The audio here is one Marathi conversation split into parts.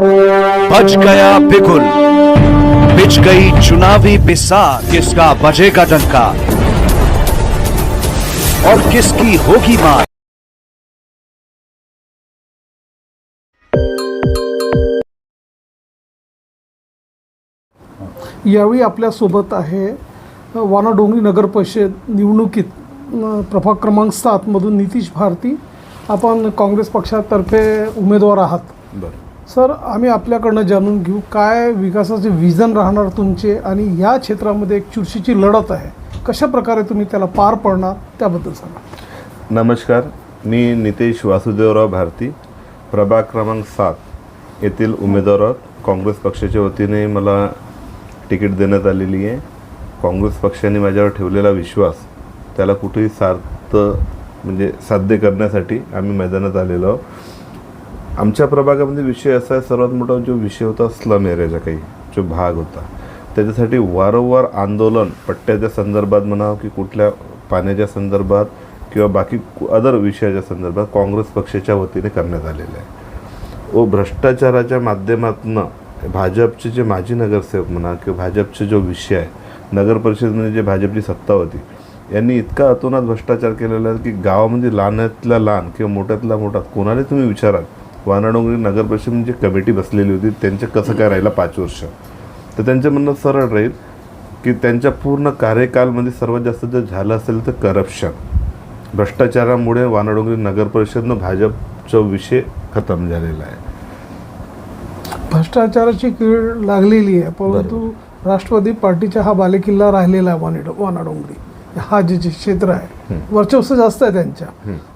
बच गया बिगुल बिछ गई चुनावी बिसात किसका बजेगा डंका? और किसकी होगी मार? यावेळी आपल्यासोबत आहे वानाडोंगरी नगर परिषद निवडणुकीत प्रभाग क्रमांक सातमधून नितीश भारती. आपण काँग्रेस पक्षातर्फे उमेदवार आहात. सर आम्ही आपल्याकडनं जाणून घेऊ काय विकासाचे विजन राहणार तुमचे आणि या क्षेत्रामध्ये एक चुरशीची लढत आहे. कशा प्रकारे तुम्ही त्याला पार पडणार त्याबद्दल सांगा. नमस्कार मी नितेश वासुदेवराव भारती. प्रभाग क्रमांक सात येथील उमेदवार आहोत. काँग्रेस पक्षाच्या वतीने मला तिकीट देण्यात आलेली आहे. काँग्रेस पक्षाने माझ्यावर ठेवलेला विश्वास त्याला कुठेही सार्थ म्हणजे साध्य करण्यासाठी आम्ही मैदानात आलेलो आहोत. आमच्या प्रभागामध्ये विषय असा आहे सर्वात मोठा जो विषय होता स्लम एरियाचा काही जो भाग होता. त्याच्यासाठी वारंवार आंदोलन पट्ट्याच्या संदर्भात म्हणावं की कुठल्या पाण्याच्या संदर्भात किंवा बाकी अदर विषयाच्या संदर्भात काँग्रेस पक्षाच्या वतीने करण्यात आलेलं आहे. व भ्रष्टाचाराच्या माध्यमातून भाजपचे जे माजी नगरसेवक म्हणा किंवा भाजपचे जो विषय आहे नगर परिषदेमध्ये जे भाजपची सत्ता होती यांनी इतका अतोनात भ्रष्टाचार केलेला आहे की गावामध्ये लहानातल्या लहान किंवा मोठ्यातला मोठा कोणाला तुम्ही विचाराल वानाडोंगरी नगर परिषद म्हणजे कमिटी बसलेली होती. त्यांचं कसं काय राहिलं पाच वर्ष? तर त्यांचं म्हणणं सरळ राहील की त्यांच्या पूर्ण कार्यकालमध्ये सर्वात जास्त जर झालं असेल तर करप्शन. भ्रष्टाचारामुळे वानाडोंगरी नगर परिषदनं भाजपचा विषय खतम झालेला आहे. भ्रष्टाचाराची कीड लागलेली आहे परंतु राष्ट्रवादी पार्टीचा हा बालेकिल्ला राहिलेला आहे वानिड वानाडोंगरी. हा जे जे क्षेत्र आहे वर्चस्व जास्त आहे त्यांच्या.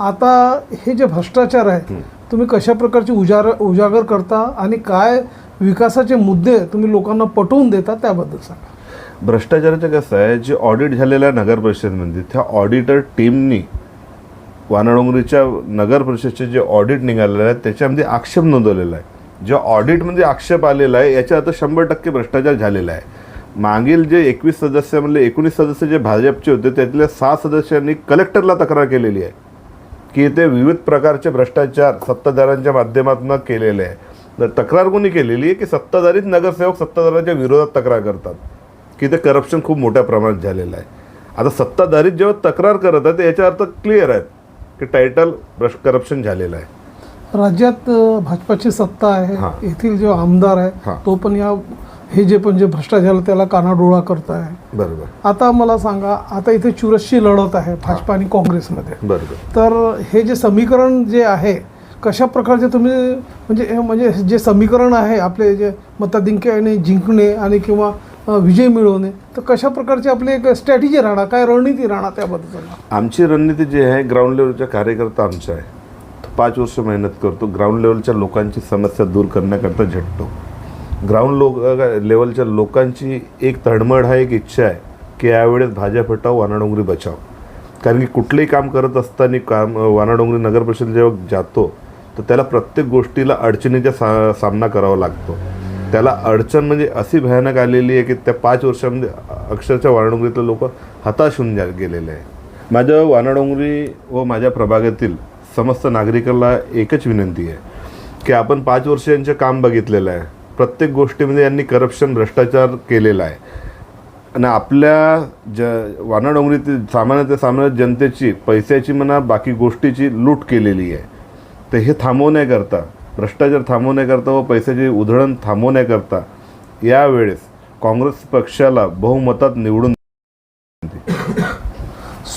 आता हे जे भ्रष्टाचार आहे तुम्ही कशा प्रकारचे उजार उजागर करता आणि काय विकासाचे मुद्दे तुम्ही लोकांना पटवून देता त्याबद्दल सांगा. भ्रष्टाचाराचं कसं आहे जे ऑडिट झालेलं आहे नगर परिषदेमध्ये त्या ऑडिटर टीमनी वानाडोंगरीच्या नगर परिषदचे जे ऑडिट निघालेलं आहे त्याच्यामध्ये आक्षेप नोंदवलेला आहे. ज्या ऑडिटमध्ये आक्षेप आलेला आहे याच्या आता शंभर टक्के भ्रष्टाचार झालेला आहे. मागील जे एकवीस सदस्यामधले म्हणजे एकोणीस सदस्य जे भाजपचे होते त्यातल्या सहा सदस्यांनी कलेक्टरला तक्रार केलेली आहे. की ते विविध प्रकारचे भ्रष्टाचार सत्ताधाऱ्यांच्या माध्यमातून केलेले आहे. तर तक्रार कोणी केलेली आहे की सत्ताधारीच नगरसेवक सत्ताधाऱ्यांच्या विरोधात तक्रार करतात? की ते करप्शन खूप मोठ्या प्रमाणात झालेलं आहे. आता सत्ताधारीत जेव्हा तक्रार करत आहेत याचा अर्थ क्लिअर आहे की टायटल भ्रष्ट करप्शन झालेलं आहे. राज्यात भाजपाची सत्ता आहे. येथील जो आमदार आहे. तो पण या हे जे पण जे भ्रष्टाचार त्याला कानाडोळा करत आहे बरोबर. आता मला सांगा आता इथे चुरसची लढत आहे भाजपा आणि काँग्रेसमध्ये. बरोबर. तर हे जे समीकरण जे आहे कशा प्रकारचे तुम्ही म्हणजे म्हणजे जे समीकरण आहे आपले जे मताधिक्याने जिंकणे आणि किंवा विजय मिळवणे तर कशा प्रकारची आपली एक स्ट्रॅटेजी राहणार काय रणनीती राहणार त्याबद्दल? आमची रणनीती जी आहे ग्राउंड लेवलच्या कार्यकर्ता आमचा आहे. तो पाच वर्ष मेहनत करतो ग्राउंड लेवलच्या लोकांची समस्या दूर करण्याकरता झटतो. ग्राउंड लोक लेवलच्या लोकांची एक तळमळ हा एक इच्छा आहे की यावेळेस भाजप हटाव वानाडोंगरी बचाव. कारण की कुठलंही काम करत असताना काम वानाडोंगरी नगर परिषद जेव्हा जातो तर त्याला प्रत्येक गोष्टीला अडचणीचा सा सामना करावा लागतो. त्याला अडचण म्हणजे अशी भयानक आलेली आहे की त्या पाच वर्षामध्ये अक्षरशः वानाडोंगरीतले लोक हताश होऊन जा गेलेले आहे. माझ्या वानाडोंगरी व माझ्या प्रभागातील समस्त नागरिकाला एकच विनंती आहे की आपण पाच वर्ष काम बघितलेलं आहे प्रत्येक गोष्टीमध्ये यांनी करप्शन भ्रष्टाचार केलेला आहे. आणि आपल्या ज वानाडोंगरीतील सामान्य ते सामान्य जनतेची पैशाची म्हणा बाकी गोष्टीची लूट केलेली आहे. तर हे थांबवण्याकरता भ्रष्टाचार थांबवण्याकरता व पैशाची उधळण थांबवण्याकरता यावेळेस काँग्रेस पक्षाला बहुमतात निवडून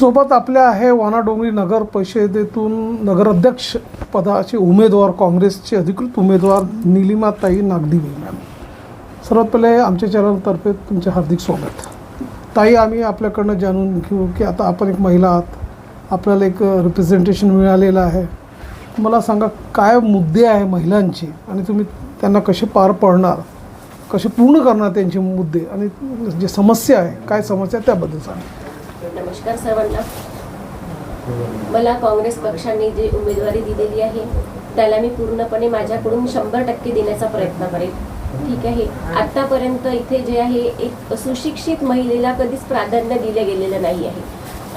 सोबत आपल्या आहे वानाडोंगरी नगर परिषदेतून नगराध्यक्ष पदाचे उमेदवार काँग्रेसचे अधिकृत उमेदवार निलिमाताई नागदिवी. मॅम सर्वात पहिले आमच्या चॅनलतर्फे तुमचे हार्दिक स्वागत. ताई आम्ही आपल्याकडनं जाणून घेऊ की आता आपण एक महिला आहात. आपल्याला एक रिप्रेझेंटेशन मिळालेलं आहे. मला सांगा काय मुद्दे आहे महिलांचे आणि तुम्ही त्यांना कसे पार पडणार? कसे पूर्ण करणार त्यांचे मुद्दे आणि जे समस्या आहे काय समस्या आहे त्याबद्दल सांगा. नमस्कार सर्वांना. मला काँग्रेस पक्षाने जी उमेदवारी दिलेली आहे त्याला मी पूर्णपणे माझ्याकडून शंभर टक्के देण्याचा प्रयत्न करेन. ठीक आहे? आतापर्यंत इथे जे आहे एक सुशिक्षित महिलेला कधीच प्राधान्य दिलं गेलेलं नाही आहे.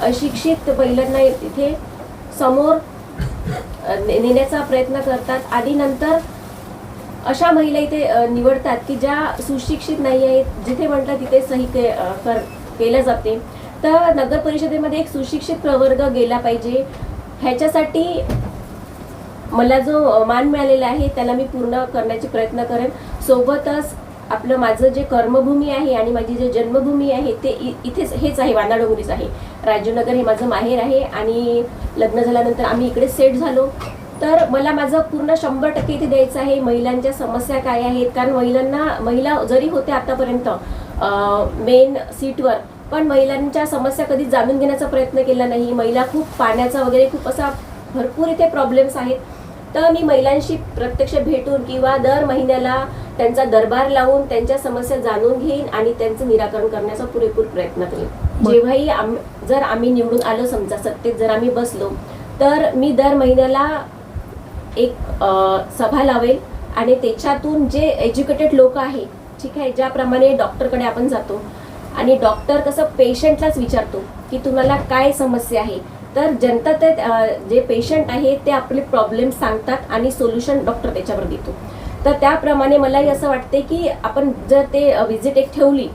अशिक्षित महिलांना इथे समोर ने- नेण्याचा प्रयत्न करतात. आणि नंतर अशा महिला इथे निवडतात की ज्या सुशिक्षित नाही आहेत जिथे म्हटलं तिथे सही के कर केलं जाते. तर नगर परिषदेमध्ये एक सुशिक्षित प्रवर्ग गेला पाहिजे. ह्याच्यासाठी मला जो मान मिळालेला आहे त्याला मी पूर्ण करण्याचे प्रयत्न करेन. सोबतच आपलं माझं जे कर्मभूमी आहे आणि माझी जे जन्मभूमी आहे ते इ- इथेच हेच आहे वानाडोंगरीच आहे. राजीवनगर हे माझं माहेर आहे आणि लग्न झाल्यानंतर आम्ही इकडे सेट झालो. तर मला माझं पूर्ण शंभर टक्के इथे द्यायचं आहे. महिलांच्या समस्या काय आहेत? कारण महिलांना महिला जरी होत्या आतापर्यंत मेन सीटवर पण महिलांच्या समस्या कधी जाणून घेण्याचा प्रयत्न केला नाही. महिला खूप पाण्याचा वगैरे खूप असा भरपूर इथे प्रॉब्लेम्स आहेत. तर मी महिलांशी प्रत्यक्ष भेटून किंवा दर महिन्याला त्यांचा दरबार लावून त्यांच्या समस्या जाणून घेईन आणि त्यांचं निराकरण करण्याचा पुरेपूर प्रयत्न करेन. जेव्हाही आम जर आम्ही निवडून आलो समजा सत्तेत जर आम्ही बसलो तर मी दर महिन्याला एक सभा लावेल आणि त्याच्यातून जे एज्युकेटेड लोक आहे ठीक आहे ज्याप्रमाणे डॉक्टरकडे आपण जातो आणि डॉक्टर कसं पेशंटलाच विचारतो की तुम्हाला काय समस्या आहे? तर जनता ते जे पेशंट आहे ते आपले प्रॉब्लेम सांगतात आणि सोल्युशन डॉक्टर त्याच्यावर देतो. तर त्याप्रमाणे मलाही असं वाटते की आपण जर ते व्हिजिट एक ठेवली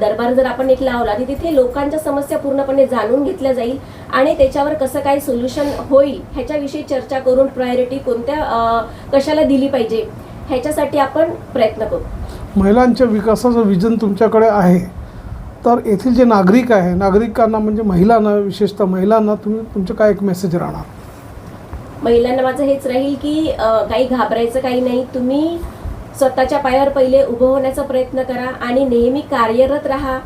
दरबार जर आपण एक लावला तर तिथे लोकांच्या समस्या पूर्णपणे जाणून घेतल्या जाईल आणि त्याच्यावर कसं काय सोल्युशन होईल ह्याच्याविषयी चर्चा करून प्रायोरिटी कोणत्या कशाला दिली पाहिजे ह्याच्यासाठी आपण प्रयत्न करू. महिलांच्या विकासाचं विजन तुमच्याकडे आहे. तर येथील जे नागरिक आहे नागरिकांना म्हणजे महिलांना विशेषतः महिलांना तुम्ही तुमचं काय एक मेसेज राहणार? महिलांना माझं हेच राहील की काही घाबरायचं काही नाही. तुम्ही स्वतःच्या पायावर पहिले उभं होण्याचा प्रयत्न करा आणि नेहमी कार्यरत राहा.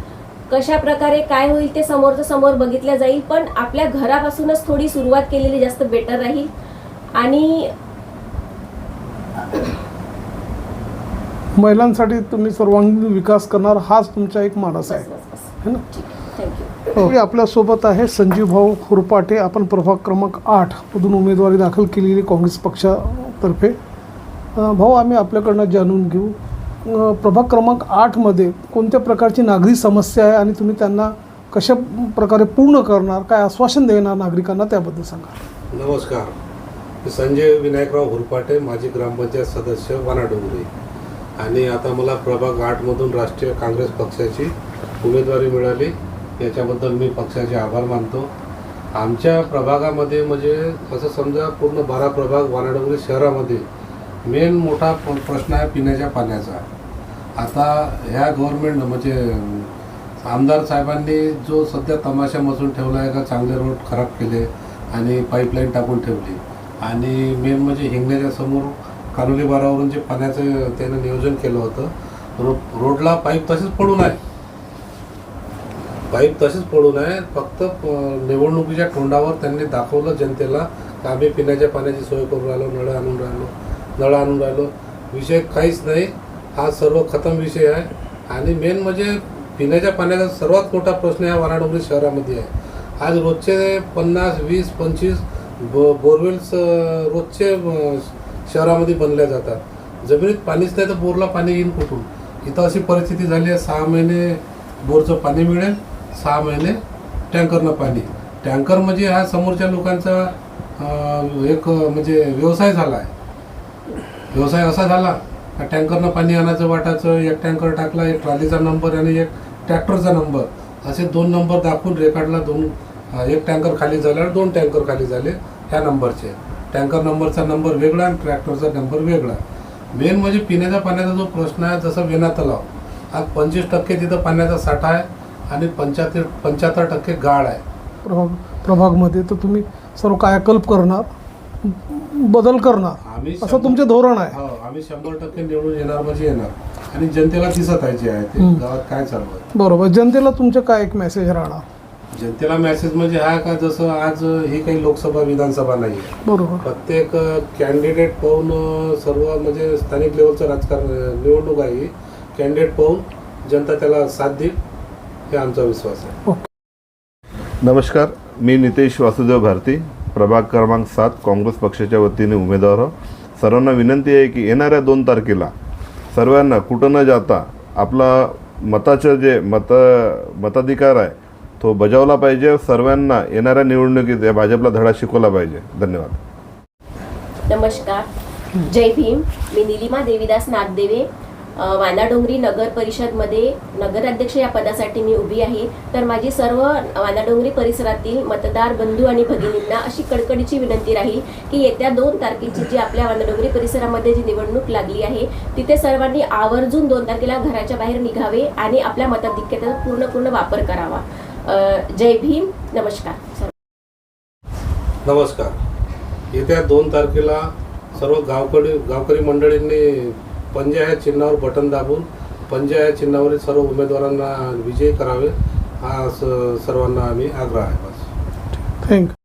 कशा प्रकारे काय होईल ते समोरचं समोर बघितलं जाईल पण आपल्या घरापासूनच थोडी सुरुवात केलेली जास्त बेटर राहील. आणि महिलांसाठी तुम्ही सर्वांगीण विकास करणार हाच तुमचा एक मानस आहे. है ना थँक्यू हो. आपल्यासोबत आहे संजीव भाऊ खुरपाटे. आपण प्रभाग क्रमांक आठ मधून उमेदवारी दाखल केलेली काँग्रेस पक्षातर्फे. अ, भाऊ आम्ही आपल्याकडनं जाणून घेऊ. अ, प्रभाग क्रमांक आठमध्ये कोणत्या प्रकारची नागरी समस्या आहे आणि तुम्ही त्यांना कशा प्रकारे पूर्ण करणार काय आश्वासन देणार नागरिकांना त्याबद्दल सांगा. नमस्कार. मी संजय विनायकराव हुरपाटे माजी ग्रामपंचायत सदस्य वानाडोंगरी. आणि आता मला प्रभाग आठमधून राष्ट्रीय काँग्रेस पक्षाची उमेदवारी मिळाली. याच्याबद्दल मी पक्षाचे आभार मानतो. आमच्या प्रभागामध्ये म्हणजे असं समजा पूर्ण बारा प्रभाग वानाडोंगरी शहरामध्ये मेन मोठा प- प्रश्न आहे पिण्याच्या पाण्याचा. आता ह्या गव्हर्मेंट म्हणजे आमदार साहेबांनी जो सध्या तमाशा मसून ठेवला आहे का चांगले रोड खराब केले आणि पाईपलाईन टाकून ठेवली आणि मेन म्हणजे हिंगण्याच्या समोर कानोली बारावरून जे पाण्याचं त्यानं नियोजन केलं होतं रो रोडला पाईप तसेच पडून आहे. पाईप तसेच पडून आहे. फक्त निवडणुकीच्या तोंडावर त्यांनी दाखवलं जनतेला का आम्ही पिण्याच्या पाण्याची सोय करून राहिलो नळ आणून राहिलो नळ आणून राहिलो. विषय काहीच नाही. हा सर्व खतम विषय आहे. आणि मेन म्हणजे पिण्याच्या पाण्याचा सर्वात मोठा प्रश्न या वानाडोंगरी शहरामध्ये आहे. आज रोजचे पन्नास वीस पंचवीस बो बोरवेल्स रोजचे शहरामध्ये बनल्या जातात. जमिनीत पाणीच नाही तर बोरला पाणी येईल कुठून? इथं अशी परिस्थिती झाली आहे सहा महिने बोरचं पाणी मिळेल. सहा महिने टँकरनं पाणी. टँकर म्हणजे हा समोरच्या लोकांचा एक म्हणजे व्यवसाय झाला आहे. व्यवसाय असा झाला का टँकरनं पाणी आणायचं वाटायचं एक टँकर टाकला एक ट्रॉलीचा नंबर आणि एक ट्रॅक्टरचा नंबर. असे दोन नंबर दाखवून रेकॉर्डला दोन एक टँकर खाली झाल्यावर दोन टँकर खाली झाले ह्या नंबरचे. टँकर नंबरचा नंबर वेगळा आणि ट्रॅक्टरचा नंबर वेगळा. मेन म्हणजे पिण्याच्या पाण्याचा जो प्रश्न आहे जसं वेणा तलाव आज पंचवीस टक्के तिथं पाण्याचा साठा आहे. आणि पंच्याहत्तर पंच्याहत्तर टक्के गाळ आहे. प्रभाग प्रभागमध्ये तर तुम्ही सर्व कायाकल्प करणार बदल करणार. आम्ही असं तुमचे धोरण आहे. हो आम्ही शंभर टक्के निवडून येणार म्हणजे येणार. आणि जनतेला दिसत आहे जे आहे ते. हम्म. गावात काय चालू आहे? बरोबर. जनतेला तुमचे काय एक मेसेज राहणार? जनतेला मेसेज म्हणजे हा का जसं आज ही काही लोकसभा विधानसभा नाही आहे. बरोबर. प्रत्येक कॅन्डिडेट पाहून अ, सर्व म्हणजे स्थानिक लेवलचं राजकारण अ, निवडणूक आहे कॅन्डिडेट पाहून जनता त्याला साथ देईल. हे आमचा विश्वास आहे. नमस्कार मी नितेश वासुदेव भारती प्रभाग क्रमांक सात काँग्रेस पक्षाच्या वतीने उमेदवार आहो. सर्वांना विनंती आहे की येणाऱ्या दोन तारखेला सर्वांना कुठं न जाता आपला मताचं जे मत मताधिकार आहे तो बजावला पाहिजे. सर्वांना येणाऱ्या निवडणुकीत या भाजपला धडा शिकवला पाहिजे. धन्यवाद. नमस्कार. जय भीम. मी निलिमा देवीदास नागदेवे. वानाडोंगरी नगर परिषदमध्ये नगराध्यक्ष या पदासाठी मी उभी आहे. तर माझी सर्व वानाडोंगरी परिसरातील मतदार बंधू आणि भगिनींना अशी कडकडीची विनंती राहील की येत्या दोन तारखेची जी आपल्या वानाडोंगरी परिसरामध्ये जी निवडणूक लागली आहे तिथे सर्वांनी आवर्जून दोन तारखेला घराच्या बाहेर निघावे आणि आपल्या मताधिक्यतेचा पूर्ण पूर्ण वापर करावा. जय भीम. नमस्कार. नमस्कार. येत्या दोन तारखेला सर्व गावकरी गावकरी मंडळींनी पंजा या चिन्हावर बटन दाबून पंजा या चिन्हावरील सर्व उमेदवारांना विजयी करावे हा स- सर्वांना आम्ही आग्रह आहे. बस. थँक्यू